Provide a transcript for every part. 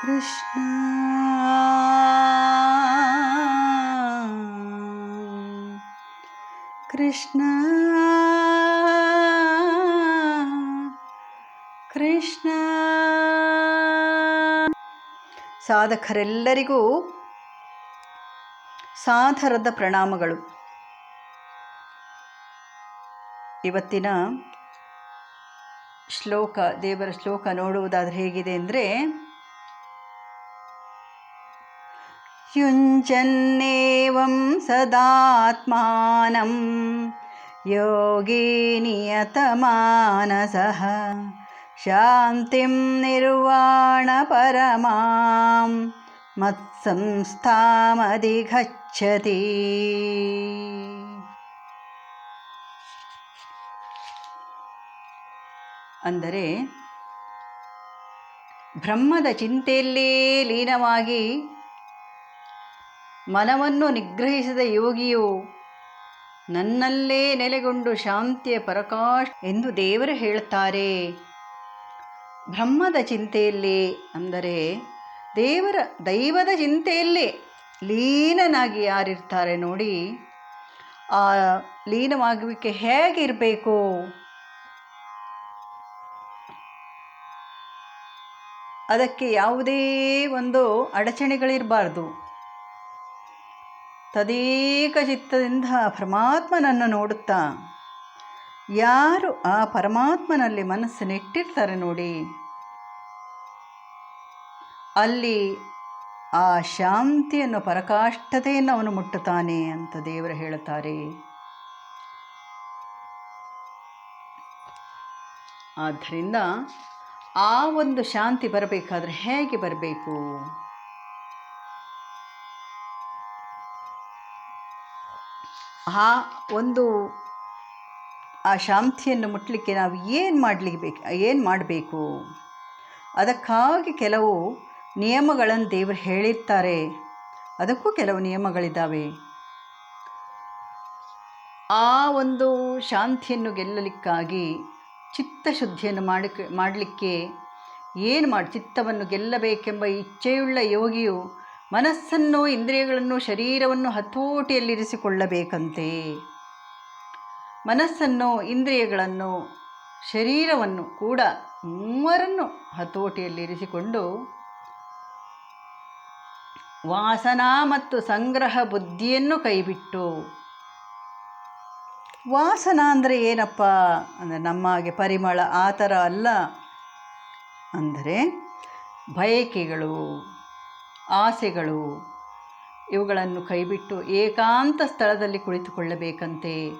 ಕೃಷ್ಣ. ಕೃಷ್ಣ. ಕೃಷ್ಣ. ಸಾಧಕರೆಲ್ಲರಿಗೂ ಸಾಧರದ ಪ್ರಣಾಮಗಳು. ಇವತ್ತಿನ ಶ್ಲೋಕ ದೇವರ ಶ್ಲೋಕ ನೋಡುವುದಾದರೆ ಹೇಗಿದೆ ಅಂದರೆ युञ्जन्नेवं सदात्मानं योगी नियतमानसः शान्तिं निर्वाणपरमां मत्संस्थामधिगच्छति ಅಂದರೆ ಬ್ರಹ್ಮದ ಚಿಂತೆಯಲ್ಲೇ ಲೀನವಾಗಿ ಮನವನ್ನು ನಿಗ್ರಹಿಸಿದ ಯೋಗಿಯು ನನ್ನಲ್ಲೇ ನೆಲೆಗೊಂಡು ಶಾಂತಿಯ ಪರಕಾಶ್ ಎಂದು ದೇವರು ಹೇಳುತ್ತಾರೆ. ಬ್ರಹ್ಮದ ಚಿಂತೆಯಲ್ಲಿ ಅಂದರೆ ದೇವರ ದೈವದ ಚಿಂತೆಯಲ್ಲಿ ಲೀನನಾಗಿ ಯಾರಿರ್ತಾರೆ ನೋಡಿ, ಆ ಲೀನವಾಗುವಿಕೆ ಹೇಗಿರಬೇಕು? ಅದಕ್ಕೆ ಯಾವುದೇ ಒಂದು ಅಡಚಣೆಗಳಿರಬಾರ್ದು. ತದೇಕ ಚಿತ್ತದಿಂದ ಪರಮಾತ್ಮನನ್ನು ನೋಡುತ್ತಾ, ಯಾರು ಆ ಪರಮಾತ್ಮನಲ್ಲಿ ಮನಸ್ಸು ನೆಟ್ಟಿರ್ತಾರೆ ನೋಡಿ. ಅಲ್ಲಿ ಆ ಶಾಂತಿಯನ್ನು, ಪರಕಾಷ್ಠತೆಯನ್ನು ಅವನು ಮುಟ್ಟುತ್ತಾನೆ ಅಂತ ದೇವರು ಹೇಳುತ್ತಾರೆ. ಆದ್ದರಿಂದ ಆ ಒಂದು ಶಾಂತಿ ಬರಬೇಕಾದ್ರೆ ಹೇಗೆ ಬರಬೇಕು? ಆ ಒಂದು, ಆ ಶಾಂತಿಯನ್ನು ಮುಟ್ಟಲಿಕ್ಕೆ ನಾವು ಏನು ಮಾಡಲಿಕ್ಕೆ ಬೇಕು ಏನು ಮಾಡಬೇಕು? ಅದಕ್ಕಾಗಿ ಕೆಲವು ನಿಯಮಗಳನ್ನು ದೇವರು ಹೇಳಿರ್ತಾರೆ. ಅದಕ್ಕೂ ಕೆಲವು ನಿಯಮಗಳಿದ್ದಾವೆ. ಆ ಒಂದು ಶಾಂತಿಯನ್ನು ಗೆಲ್ಲಲಿಕ್ಕಾಗಿ ಚಿತ್ತಶುದ್ಧಿಯನ್ನು ಮಾಡಿ ಮಾಡಲಿಕ್ಕೆ ಏನು ಮಾಡಿ, ಚಿತ್ತವನ್ನು ಗೆಲ್ಲಬೇಕೆಂಬ ಇಚ್ಛೆಯುಳ್ಳ ಯೋಗಿಯು ಮನಸ್ಸನ್ನು ಇಂದ್ರಿಯಗಳನ್ನು ಶರೀರವನ್ನು ಹತೋಟಿಯಲ್ಲಿರಿಸಿಕೊಳ್ಳಬೇಕಂತೆ. ಮನಸ್ಸನ್ನು ಇಂದ್ರಿಯಗಳನ್ನು ಶರೀರವನ್ನು ಕೂಡ ಮೂವರನ್ನು ಹತೋಟಿಯಲ್ಲಿರಿಸಿಕೊಂಡು ವಾಸನಾ ಮತ್ತು ಸಂಗ್ರಹ ಬುದ್ಧಿಯನ್ನು ಕೈಬಿಟ್ಟು ವಾಸನ ಅಂದರೆ ಏನಪ್ಪ ಅಂದರೆ ನಮ್ಮ ಹಾಗೆ ಪರಿಮಳ ಆ ಥರ ಅಲ್ಲ. ಅಂದರೆ ಬಯಕೆಗಳು. ಆಸೆಗಳು ಇವುಗಳನ್ನು ಕೈಬಿಟ್ಟು ಏಕಾಂತ ಸ್ಥಳದಲ್ಲಿ ಕುಳಿತುಕೊಳ್ಳಬೇಕಂತೆ.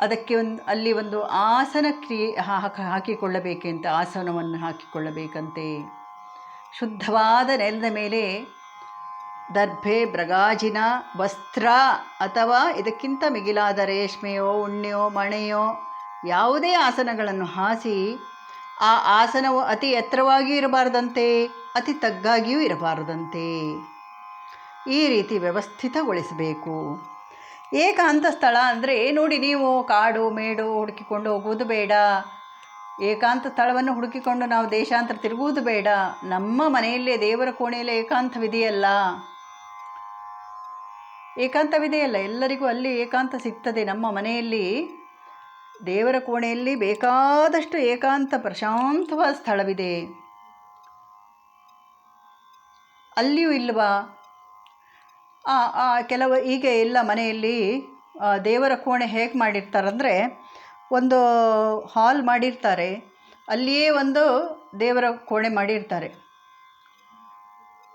ಅದಕ್ಕೆ ಒಂದು, ಅಲ್ಲಿ ಒಂದು ಆಸನ ಕ್ರಿಯೆ ಹಾಕಿಕೊಳ್ಳಬೇಕಂತೆ ಆಸನವನ್ನು ಹಾಕಿಕೊಳ್ಳಬೇಕಂತೆ. ಶುದ್ಧವಾದ ನೆಲದ ಮೇಲೆ ದರ್ಭೆ ಬ್ರಗಾಜಿನ ವಸ್ತ್ರ ಅಥವಾ ಇದಕ್ಕಿಂತ ಮಿಗಿಲಾದ ರೇಷ್ಮೆಯೋ, ಉಣ್ಣೆಯೋ, ಮಣೆಯೋ ಯಾವುದೇ ಆಸನಗಳನ್ನು ಹಾಸಿ ಆ ಆಸನವು ಅತಿ ಎತ್ತರವಾಗಿಯೂ ಇರಬಾರದಂತೆ, ಅತಿ ತಗ್ಗಾಗಿಯೂ ಇರಬಾರದಂತೆ. ಈ ರೀತಿ ವ್ಯವಸ್ಥಿತಗೊಳಿಸಬೇಕು. ಏಕಾಂತ ಸ್ಥಳ ಅಂದರೆ, ನೋಡಿ ನೀವು ಕಾಡು, ಮೇಡು ಹುಡುಕಿಕೊಂಡು ಹೋಗುವುದು ಬೇಡ. ಏಕಾಂತ ಸ್ಥಳವನ್ನು ಹುಡುಕಿಕೊಂಡು ನಾವು ದೇಶಾಂತರ ತಿರುಗುವುದು ಬೇಡ. ನಮ್ಮ ಮನೆಯಲ್ಲೇ, ದೇವರ ಕೋಣೆಯಲ್ಲೇ ಏಕಾಂತವಿದೆಯಲ್ಲ ಏಕಾಂತವಿದೆಯಲ್ಲ ಎಲ್ಲರಿಗೂ ಅಲ್ಲಿ ಏಕಾಂತ ಸಿಗ್ತದೆ. ನಮ್ಮ ಮನೆಯಲ್ಲಿ ದೇವರ ಕೋಣೆಯಲ್ಲಿ ಬೇಕಾದಷ್ಟು ಏಕಾಂತ ಪ್ರಶಾಂತವಾದ ಸ್ಥಳವಿದೆ. ಅಲ್ಲಿಯೂ ಇಲ್ವಾ ಕೆಲವು ಈಗ ಎಲ್ಲ ಮನೆಯಲ್ಲಿ. ದೇವರ ಕೋಣೆ ಹೇಗೆ ಮಾಡಿರ್ತಾರಂದರೆ, ಒಂದು ಹಾಲ್ ಮಾಡಿರ್ತಾರೆ. ಅಲ್ಲಿಯೇ ಒಂದು ದೇವರ ಕೋಣೆ ಮಾಡಿರ್ತಾರೆ.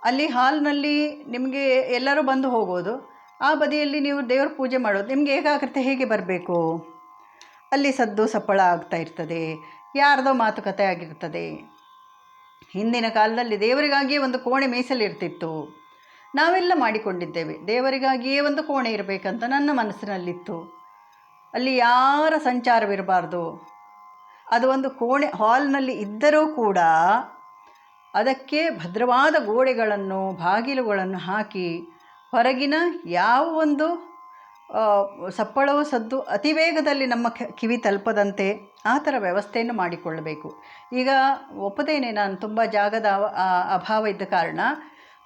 ಅಲ್ಲಿ ಹಾಲ್ನಲ್ಲಿ ನಿಮಗೆ ಎಲ್ಲರೂ ಬಂದು ಹೋಗೋದು. ಆ ಬದಿಯಲ್ಲಿ ನೀವು ದೇವರ ಪೂಜೆ ಮಾಡೋದು. ನಿಮಗೆ ಏಕಾಗ್ರತೆ ಹೇಗೆ ಬರಬೇಕು? ಅಲ್ಲಿ ಸದ್ದು ಸಪ್ಪಳ ಆಗ್ತಾ ಇರ್ತದೆ, ಯಾರದೋ ಮಾತುಕತೆ ಆಗಿರ್ತದೆ. ಹಿಂದಿನ ಕಾಲದಲ್ಲಿ ದೇವರಿಗಾಗಿಯೇ ಒಂದು ಕೋಣೆ ಮೀಸಲಿರ್ತಿತ್ತು. ನಾವೆಲ್ಲ ಮಾಡಿಕೊಂಡಿದ್ದೇವೆ, ದೇವರಿಗಾಗಿಯೇ ಒಂದು ಕೋಣೆ ಇರಬೇಕಂತ ನನ್ನ ಮನಸ್ಸಿನಲ್ಲಿತ್ತು. ಅಲ್ಲಿ ಯಾರ ಸಂಚಾರವಿರಬಾರ್ದು? ಅದು ಒಂದು ಕೋಣೆ, ಹಾಲ್ನಲ್ಲಿ ಇದ್ದರೂ ಕೂಡ ಅದಕ್ಕೆ ಭದ್ರವಾದ ಗೋಡೆಗಳನ್ನು, ಬಾಗಿಲುಗಳನ್ನು ಹಾಕಿ ಹೊರಗಿನ ಯಾವ ಒಂದು ಸಪ್ಪಳವು ಸದ್ದು ಅತಿ ವೇಗದಲ್ಲಿ ನಮ್ಮ ಕಿವಿ ತಲುಪದಂತೆ ಆ ಥರ ವ್ಯವಸ್ಥೆಯನ್ನು ಮಾಡಿಕೊಳ್ಳಬೇಕು. ಈಗ ಒಪ್ಪದೇನೆ ನಾನು ತುಂಬ ಜಾಗದ ಅಭಾವ ಇದ್ದ ಕಾರಣ.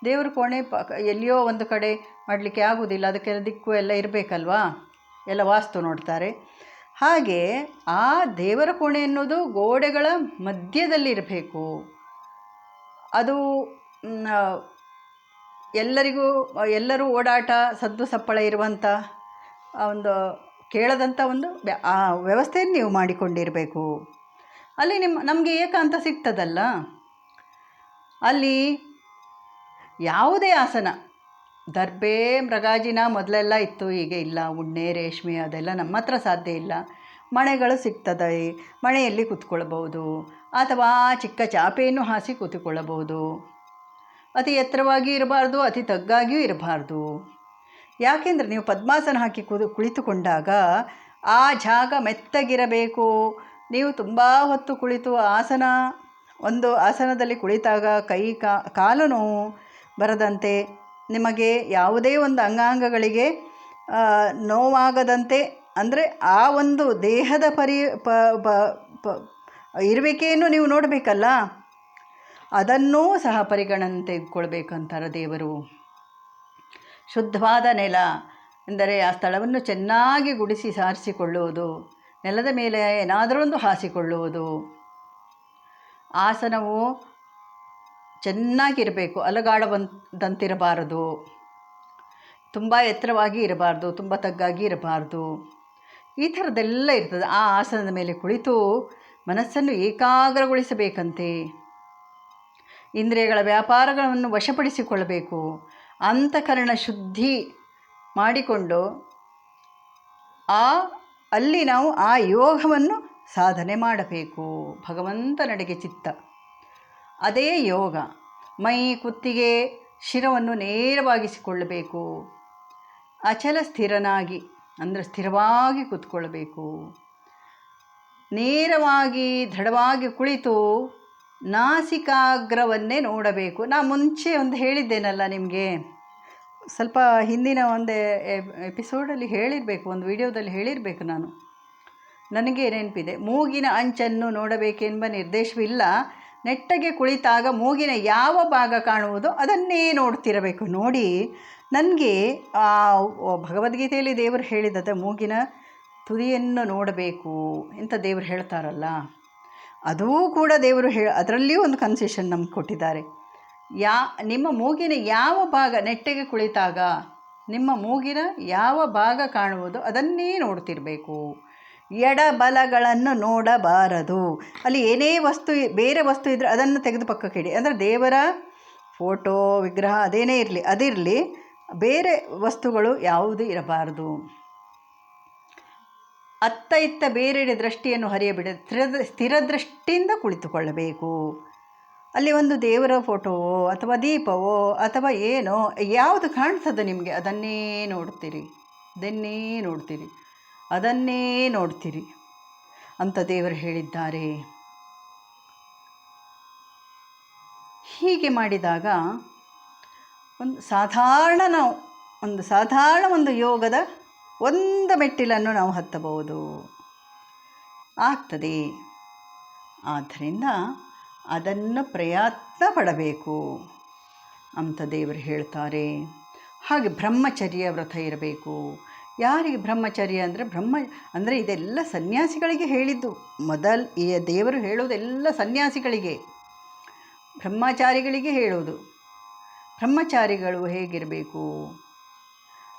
ದೇವ್ರ ಕೋಣೆ ಪ, ಎಲ್ಲಿಯೋ ಒಂದು ಕಡೆ ಮಾಡಲಿಕ್ಕೆ ಆಗುವುದಿಲ್ಲ ಅದಕ್ಕೆಲ್ಲ ದಿಕ್ಕು ಎಲ್ಲ ಇರಬೇಕಲ್ವಾ? ಎಲ್ಲ ವಾಸ್ತು ನೋಡ್ತಾರೆ. ಹಾಗೆ ಆ ದೇವರ ಕೋಣೆ ಅನ್ನೋದು ಗೋಡೆಗಳ ಮಧ್ಯದಲ್ಲಿ ಇರಬೇಕು. ಅದು ಎಲ್ಲರಿಗೂ, ಎಲ್ಲರೂ ಓಡಾಟ, ಸದ್ದು, ಸಪ್ಪಳ ಇರುವಂಥ ಒಂದು ಕೇಳದಂಥ ಒಂದು ಆ ವ್ಯವಸ್ಥೆಯನ್ನು ನೀವು ಮಾಡಿಕೊಂಡಿರಬೇಕು. ಅಲ್ಲಿ ನಿಮ್ಮ, ನಮಗೆ ಏಕಾಂತ ಸಿಗ್ತದಲ್ಲ? ಅಲ್ಲಿ ಯಾವುದೇ ಆಸನ, ದರ್ಬೆ ಮೃಗಾಜಿನ ಮೊದಲೆಲ್ಲ ಇತ್ತು, ಈಗ ಇಲ್ಲ. ಉಣ್ಣೆ, ರೇಷ್ಮೆ ಅದೆಲ್ಲ ನಮ್ಮ ಹತ್ರ ಸಾಧ್ಯ ಇಲ್ಲ. ಮಣೆಗಳು ಸಿಗ್ತದೆ, ಮಣೆಯಲ್ಲಿ ಕೂತ್ಕೊಳ್ಬೋದು ಅಥವಾ ಚಿಕ್ಕ ಚಾಪೆಯನ್ನು ಹಾಸಿ ಕೂತುಕೊಳ್ಳಬಹುದು ಅತಿ ಎತ್ತರವಾಗಿ ಇರಬಾರ್ದು, ಅತಿ ತಗ್ಗಾಗಿಯೂ ಇರಬಾರ್ದು. ಯಾಕೆಂದರೆ ನೀವು ಪದ್ಮಾಸನ ಹಾಕಿ ಕುಳಿತುಕೊಂಡಾಗ ಆ ಜಾಗ ಮೆತ್ತಗಿರಬೇಕು. ನೀವು ತುಂಬ ಹೊತ್ತು ಕುಳಿತು ಆಸನ, ಒಂದು ಆಸನದಲ್ಲಿ ಕುಳಿತಾಗ ಕೈ ಕಾಲು ನೋವು ಬರದಂತೆ, ನಿಮಗೆ ಯಾವುದೇ ಒಂದು ಅಂಗಾಂಗಗಳಿಗೆ ನೋವಾಗದಂತೆ, ಅಂದರೆ ಆ ಒಂದು ದೇಹದ ಪರಿ, ಪ ಇರುವಿಕೆಯನ್ನು ನೀವು ನೋಡಬೇಕಲ್ಲ, ಅದನ್ನೂ ಸಹ ಪರಿಗಣನೆ ತೆಗೆದುಕೊಳ್ಬೇಕಂತಾರೆ ದೇವರು. ಶುದ್ಧವಾದ ನೆಲ ಎಂದರೆ ಆ ಸ್ಥಳವನ್ನು ಚೆನ್ನಾಗಿ ಗುಡಿಸಿ ಸಾರಿಸಿಕೊಳ್ಳುವುದು, ನೆಲದ ಮೇಲೆ ಏನಾದರೂ ಒಂದು ಹಾಸಿಕೊಳ್ಳುವುದು. ಆಸನವು ಚೆನ್ನಾಗಿರಬೇಕು ಅಲಗಾಡವಂದಂತಿರಬಾರದು ತುಂಬ ಎತ್ತರವಾಗಿ ಇರಬಾರ್ದು, ತುಂಬ ತಗ್ಗಾಗಿ ಇರಬಾರ್ದು. ಈ ಥರದ್ದೆಲ್ಲ ಇರ್ತದೆ. ಆ ಆಸನದ ಮೇಲೆ ಕುಳಿತು ಮನಸ್ಸನ್ನು ಏಕಾಗ್ರಗೊಳಿಸಬೇಕಂತೆ. ಇಂದ್ರಿಯಗಳ ವ್ಯಾಪಾರಗಳನ್ನು ವಶಪಡಿಸಿಕೊಳ್ಳಬೇಕು. ಅಂತಃಕರಣ ಶುದ್ಧಿ ಮಾಡಿಕೊಂಡು ಆ, ಅಲ್ಲಿ ನಾವು ಆ ಯೋಗವನ್ನು ಸಾಧನೆ ಮಾಡಬೇಕು. ಭಗವಂತನಡೆಗೆ ಚಿತ್ತ. ಅದೇ ಯೋಗ. ಮೈ ಕುತ್ತಿಗೆ ಶಿರವನ್ನು ನೇರವಾಗಿಸಿಕೊಳ್ಳಬೇಕು. ಅಚಲ ಸ್ಥಿರನಾಗಿ, ಅಂದರೆ ಸ್ಥಿರವಾಗಿ ಕೂತ್ಕೊಳ್ಬೇಕು. ನೇರವಾಗಿ, ದೃಢವಾಗಿ ಕುಳಿತು ನಾಸಿಕಾಗ್ರವನ್ನೇ ನೋಡಬೇಕು. ನಾ ಮುಂಚೆ ಒಂದು ಹೇಳಿದ್ದೇನಲ್ಲ ನಿಮಗೆ? ಸ್ವಲ್ಪ ಹಿಂದಿನ ಒಂದು ಎಪಿಸೋಡಲ್ಲಿ ಹೇಳಿರಬೇಕು, ಒಂದು ವಿಡಿಯೋದಲ್ಲಿ ಹೇಳಿರಬೇಕು ನಾನು. ನನಗೆ ನೆನಪಿದೆ, ಮೂಗಿನ ಅಂಚನ್ನು ನೋಡಬೇಕೆಂಬ ನಿರ್ದೇಶವಿಲ್ಲ. ನೆಟ್ಟಗೆ ಕುಳಿತಾಗ ಮೂಗಿನ ಯಾವ ಭಾಗ ಕಾಣುವುದೋ ಅದನ್ನೇ ನೋಡ್ತಿರಬೇಕು. ನೋಡಿ, ನನಗೆ ಆ ಭಗವದ್ಗೀತೆಯಲ್ಲಿ ದೇವರು ಹೇಳಿದದ ಮೂಗಿನ ತುದಿಯನ್ನು ನೋಡಬೇಕು ಅಂತ ದೇವರು ಹೇಳ್ತಾರಲ್ಲ. ಅದೂ ಕೂಡ ದೇವರು ಹೇ, ಅದರಲ್ಲಿಯೂ ಒಂದು ಕನ್ಸೆಷನ್ ನಮ್ಗೆ ಕೊಟ್ಟಿದ್ದಾರೆ. ಯಾ, ನಿಮ್ಮ ಮೂಗಿನ ಯಾವ ಭಾಗ ನೆಟ್ಟಗೆ ಕುಳಿತಾಗ, ನಿಮ್ಮ ಮೂಗಿನ ಯಾವ ಭಾಗ ಕಾಣುವುದು ಅದನ್ನೇ ನೋಡ್ತಿರಬೇಕು. ಎಡಬಲಗಳನ್ನು ನೋಡಬಾರದು. ಅಲ್ಲಿ ಏನೇ ವಸ್ತು, ಬೇರೆ ವಸ್ತು ಇದ್ದರೆ ಅದನ್ನು ತೆಗೆದು ಪಕ್ಕಕ್ಕಿಡಿ ಅಂದರೆ ದೇವರ ಫೋಟೋ, ವಿಗ್ರಹ, ಅದೇನೇ ಇರಲಿ, ಅದಿರಲಿ ಬೇರೆ ವಸ್ತುಗಳು ಯಾವುದೂ ಇರಬಾರದು. ಅತ್ತ ಇತ್ತ ಬೇರೆಡೆ ದೃಷ್ಟಿಯನ್ನು ಹರಿಯಬಿಡ ಸ್ಥಿರ ಸ್ಥಿರ ದೃಷ್ಟಿಯಿಂದ ಕುಳಿತುಕೊಳ್ಳಬೇಕು. ಅಲ್ಲಿ ಒಂದು ದೇವರ ಫೋಟೋವೋ ಅಥವಾ ದೀಪವೋ ಅಥವಾ ಏನೋ, ಯಾವುದು ಕಾಣ್ತದೆ ನಿಮಗೆ, ಅದನ್ನೇ ನೋಡ್ತೀರಿ. ಅದನ್ನೇ ನೋಡ್ತೀರಿ. ಅದನ್ನೇ ನೋಡ್ತೀರಿ ಅಂತ ದೇವರು ಹೇಳಿದ್ದಾರೆ. ಹೀಗೆ ಮಾಡಿದಾಗ ಒಂದು ಸಾಧಾರಣ ನಾವು, ಒಂದು ಸಾಧಾರಣ ಒಂದು ಯೋಗದ ಒಂದು ಮೆಟ್ಟಿಲನ್ನು ನಾವು ಹತ್ತಬಹುದು. ಆಗ್ತದೆ. ಆದ್ದರಿಂದ ಅದನ್ನು ಪ್ರಯತ್ನ ಪಡಬೇಕು. ಅಂತ ದೇವರು ಹೇಳ್ತಾರೆ. ಹಾಗೆ ಬ್ರಹ್ಮಚರ್ಯ ವ್ರತ ಇರಬೇಕು. ಯಾರಿಗೆ ಬ್ರಹ್ಮಚರ್ಯ ಅಂದರೆ ಬ್ರಹ್ಮ, ಅಂದರೆ ಇದೆಲ್ಲ ಸನ್ಯಾಸಿಗಳಿಗೆ ಹೇಳಿದ್ದು. ಮೊದಲು ಈ ದೇವರು ಹೇಳೋದೆಲ್ಲ ಸನ್ಯಾಸಿಗಳಿಗೆ. ಬ್ರಹ್ಮಚಾರಿಗಳಿಗೆ ಹೇಳೋದು. ಬ್ರಹ್ಮಚಾರಿಗಳು ಹೇಗಿರಬೇಕು?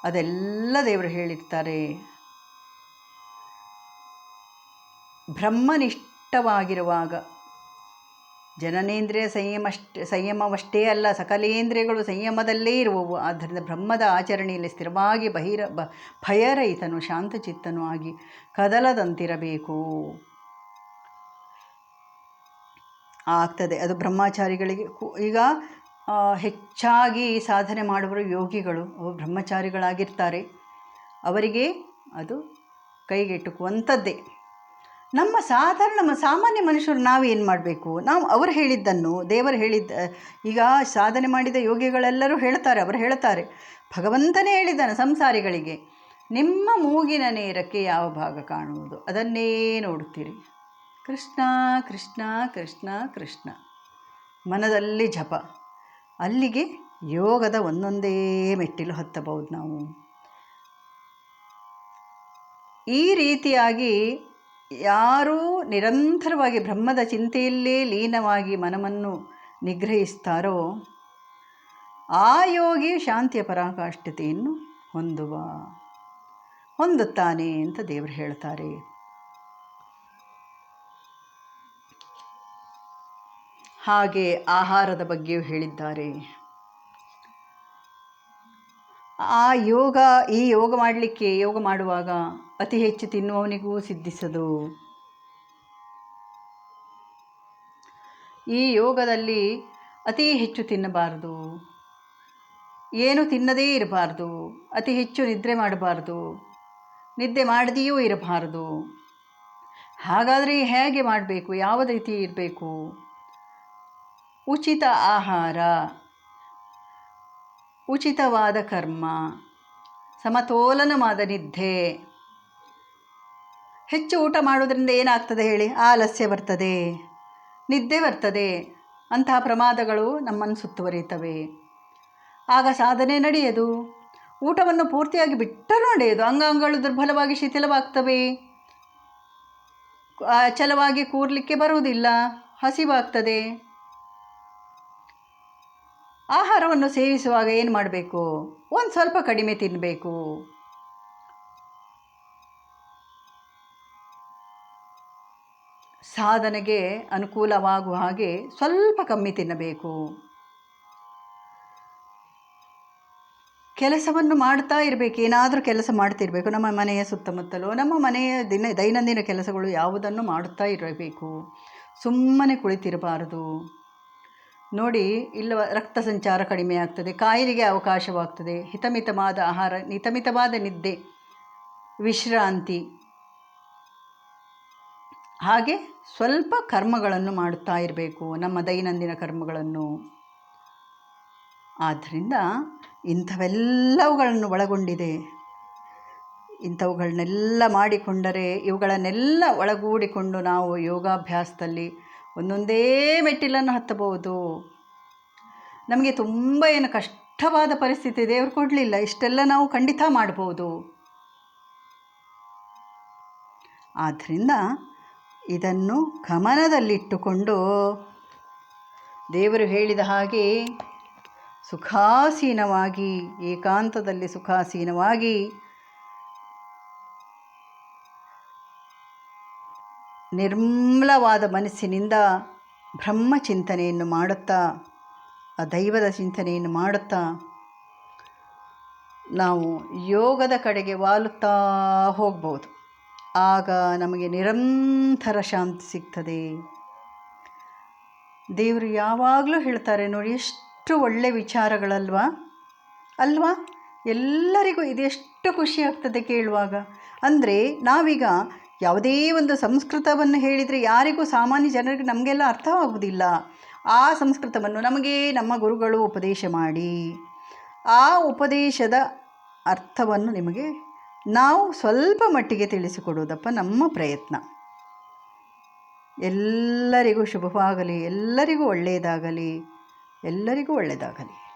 ಅದೆಲ್ಲ ದೇವರು ಹೇಳಿರ್ತಾರೆ. ಬ್ರಹ್ಮನಿಷ್ಠವಾಗಿರುವಾಗ ಜನನೇಂದ್ರಿಯ ಸಂಯಮಷ್ಟೇ, ಸಂಯಮವಷ್ಟೇ ಅಲ್ಲ, ಸಕಲೇಂದ್ರಿಯಗಳು ಸಂಯಮದಲ್ಲೇ ಇರುವವು. ಆದ್ದರಿಂದ ಬ್ರಹ್ಮದ ಆಚರಣೆಯಲ್ಲಿ ಸ್ಥಿರವಾಗಿ ಬಹಿರ, ಬ, ಭಯರಹಿತನು, ಶಾಂತಚಿತ್ತನು ಆಗಿ ಕದಲದಂತಿರಬೇಕು. ಆಗ್ತದೆ. ಅದು ಬ್ರಹ್ಮಚಾರಿಗಳಿಗೆ ಈಗ ಹೆಚ್ಚಾಗಿ ಸಾಧನೆ ಮಾಡುವರು ಯೋಗಿಗಳು. ಬ್ರಹ್ಮಚಾರಿಗಳಾಗಿರ್ತಾರೆ. ಅವರಿಗೆ ಅದು ಕೈಗೆಟುಕುವಂಥದ್ದೇ. ನಮ್ಮ ಸಾಧಾರಣ ಸಾಮಾನ್ಯ ಮನುಷ್ಯರು ನಾವು ಏನು ಮಾಡಬೇಕು? ನಾವು ಅವರು ಹೇಳಿದ್ದನ್ನು, ದೇವರು ಹೇಳಿದ್ದ, ಈಗ ಸಾಧನೆ ಮಾಡಿದ ಯೋಗಿಗಳೆಲ್ಲರೂ ಹೇಳ್ತಾರೆ, ಅವರು ಹೇಳ್ತಾರೆ. ಭಗವಂತನೇ ಹೇಳಿದ್ದಾನೆ ಸಂಸಾರಿಗಳಿಗೆ. ನಿಮ್ಮ ಮೂಗಿನ ನೇರಕ್ಕೆ ಯಾವ ಭಾಗ ಕಾಣುವುದು? ಅದನ್ನೇ ನೋಡುತ್ತೀರಿ. ಕೃಷ್ಣ ಕೃಷ್ಣ ಕೃಷ್ಣ ಕೃಷ್ಣ. ಮನದಲ್ಲಿ ಜಪ. ಅಲ್ಲಿಗೆ ಯೋಗದ ಒಂದೊಂದೇ ಮೆಟ್ಟಿಲು ಹತ್ತಬಹುದು ನಾವು. ಈ ರೀತಿಯಾಗಿ ಯಾರೂ ನಿರಂತರವಾಗಿ ಬ್ರಹ್ಮದ ಚಿಂತೆಯಲ್ಲೇ ಲೀನವಾಗಿ ಮನವನ್ನು ನಿಗ್ರಹಿಸ್ತಾರೋ, ಆ ಯೋಗಿ ಶಾಂತಿಯ ಪರಾಕಾಷ್ಠತೆಯನ್ನು ಹೊಂದುವ, ಹೊಂದುತ್ತಾನೆ ಅಂತ ದೇವರು ಹೇಳ್ತಾರೆ. ಹಾಗೆ ಆಹಾರದ ಬಗ್ಗೆಯೂ ಹೇಳಿದ್ದಾರೆ. ಆ ಯೋಗ, ಈ ಯೋಗ ಮಾಡಲಿಕ್ಕೆ, ಯೋಗ ಮಾಡುವಾಗ ಅತಿ ಹೆಚ್ಚು ತಿನ್ನುವವನಿಗೂ ಸಿದ್ಧಿಸದು. ಈ ಯೋಗದಲ್ಲಿ ಅತಿ ಹೆಚ್ಚು ತಿನ್ನಬಾರದು. ಏನು ತಿನ್ನದೇ ಇರಬಾರ್ದು. ಅತಿ ಹೆಚ್ಚು ನಿದ್ರೆ ಮಾಡಬಾರ್ದು. ನಿದ್ದೆ ಮಾಡದೆಯೂ ಇರಬಾರದು. ಹಾಗಾದರೆ ಹೇಗೆ ಮಾಡಬೇಕು? ಯಾವ ರೀತಿ ಇರಬೇಕು? ಉಚಿತ ಆಹಾರ, ಉಚಿತವಾದ ಕರ್ಮ ಸಮತೋಲನವಾದ ನಿದ್ದೆ. ಹೆಚ್ಚು ಊಟ ಮಾಡೋದ್ರಿಂದ ಏನಾಗ್ತದೆ ಹೇಳಿ? ಆಲಸ್ಯ ಬರ್ತದೆ, ನಿದ್ದೆ ಬರ್ತದೆ. ಅಂತಹ ಪ್ರಮಾದಗಳು ನಮ್ಮನ್ನು ಸುತ್ತುವರಿಯುತ್ತವೆ. ಆಗ ಸಾಧನೆ ನಡೆಯದು. ಊಟವನ್ನು ಪೂರ್ತಿಯಾಗಿ ಬಿಟ್ಟರೂ ನಡೆಯದು. ಅಂಗಾಂಗಗಳು ದುರ್ಬಲವಾಗಿ ಶಿಥಿಲವಾಗ್ತವೆ. ಅಚಲವಾಗಿ ಕೂರಲಿಕ್ಕೆ ಬರುವುದಿಲ್ಲ. ಹಸಿವಾಗ್ತದೆ. ಆಹಾರವನ್ನು ಸೇವಿಸುವಾಗ ಏನು ಮಾಡಬೇಕು? ಒಂದು ಸ್ವಲ್ಪ ಕಡಿಮೆ ತಿನ್ನಬೇಕು ಸಾಧನೆಗೆ ಅನುಕೂಲವಾಗುವ ಹಾಗೆ ಸ್ವಲ್ಪ ಕಮ್ಮಿ ತಿನ್ನಬೇಕು. ಕೆಲಸವನ್ನು ಮಾಡ್ತಾ ಇರಬೇಕು. ಏನಾದರೂ ಕೆಲಸ ಮಾಡ್ತಿರಬೇಕು. ನಮ್ಮ ಮನೆಯ ಸುತ್ತಮುತ್ತಲು, ನಮ್ಮ ಮನೆಯ ದಿನ, ದೈನಂದಿನ ಕೆಲಸಗಳು ಯಾವುದನ್ನು ಮಾಡುತ್ತಾ ಇರಬೇಕು. ಸುಮ್ಮನೆ ಕುಳಿತಿರಬಾರದು. ನೋಡಿ, ಇಲ್ಲವ ರಕ್ತ ಸಂಚಾರ ಕಡಿಮೆ ಆಗ್ತದೆ, ಕಾಯಿಲೆಗೆ ಅವಕಾಶವಾಗ್ತದೆ, ಹಿತಮಿತವಾದ ಆಹಾರ, ಹಿತಮಿತವಾದ ನಿದ್ದೆ, ವಿಶ್ರಾಂತಿ. ಹಾಗೆ ಸ್ವಲ್ಪ ಕರ್ಮಗಳನ್ನು ಮಾಡುತ್ತಾ ಇರಬೇಕು, ನಮ್ಮ ದೈನಂದಿನ ಕರ್ಮಗಳನ್ನು. ಆದ್ದರಿಂದ ಇಂಥವೆಲ್ಲವುಗಳನ್ನು ಒಳಗೊಂಡಿದೆ. ಇಂಥವುಗಳನ್ನೆಲ್ಲ ಮಾಡಿಕೊಂಡರೆ ಇವುಗಳನ್ನೆಲ್ಲ ಒಳಗೂಡಿಕೊಂಡು ನಾವು ಯೋಗಾಭ್ಯಾಸದಲ್ಲಿ ಒಂದೊಂದೇ ಮೆಟ್ಟಿಲನ್ನು ಹತ್ತಬಹುದು. ನಮಗೆ ತುಂಬ ಏನು ಕಷ್ಟವಾದ ಪರಿಸ್ಥಿತಿ ದೇವರು ಕೊಡಲಿಲ್ಲ. ಇಷ್ಟೆಲ್ಲ ನಾವು ಖಂಡಿತ ಮಾಡ್ಬೋದು. ಆದ್ದರಿಂದ ಇದನ್ನು ಗಮನದಲ್ಲಿಟ್ಟುಕೊಂಡು ದೇವರು ಹೇಳಿದ ಹಾಗೆ ಸುಖಾಸೀನವಾಗಿ ಏಕಾಂತದಲ್ಲಿ ಸುಖಾಸೀನವಾಗಿ ನಿರ್ಮಲವಾದ ಮನಸ್ಸಿನಿಂದ ಬ್ರಹ್ಮ ಚಿಂತನೆಯನ್ನು ಮಾಡುತ್ತಾ, ಆ ದೈವದ ಚಿಂತನೆಯನ್ನು ಮಾಡುತ್ತಾ, ನಾವು ಯೋಗದ ಕಡೆಗೆ ವಾಲುತ್ತಾ ಹೋಗ್ಬೋದು. ಆಗ ನಮಗೆ ನಿರಂತರ ಶಾಂತಿ ಸಿಗ್ತದೆ. ದೇವರು ಯಾವಾಗಲೂ ಹೇಳ್ತಾರೆ, ನೋಡಿ, ಎಷ್ಟು ಒಳ್ಳೆ ವಿಚಾರಗಳಲ್ವಾ? ಅಲ್ವಾ? ಎಲ್ಲರಿಗೂ ಇದೆಷ್ಟು ಖುಷಿ ಆಗ್ತದೆ ಕೇಳುವಾಗ. ಅಂದರೆ ನಾವೀಗ ಯಾವುದೇ ಒಂದು ಸಂಸ್ಕೃತವನ್ನು ಹೇಳಿದರೆ ಯಾರಿಗೂ ಸಾಮಾನ್ಯ ಜನರಿಗೆ ನಮಗೆಲ್ಲ ಅರ್ಥವಾಗುವುದಿಲ್ಲ. ಆ ಸಂಸ್ಕೃತವನ್ನು ನಮಗೆ ನಮ್ಮ ಗುರುಗಳು ಉಪದೇಶ ಮಾಡಿ, ಆ ಉಪದೇಶದ ಅರ್ಥವನ್ನು ನಿಮಗೆ ನಾವು ಸ್ವಲ್ಪ ಮಟ್ಟಿಗೆ ತಿಳಿಸಿಕೊಡುವುದಪ್ಪ ನಮ್ಮ ಪ್ರಯತ್ನ. ಎಲ್ಲರಿಗೂ ಶುಭವಾಗಲಿ, ಎಲ್ಲರಿಗೂ ಒಳ್ಳೆಯದಾಗಲಿ ಎಲ್ಲರಿಗೂ ಒಳ್ಳೆಯದಾಗಲಿ.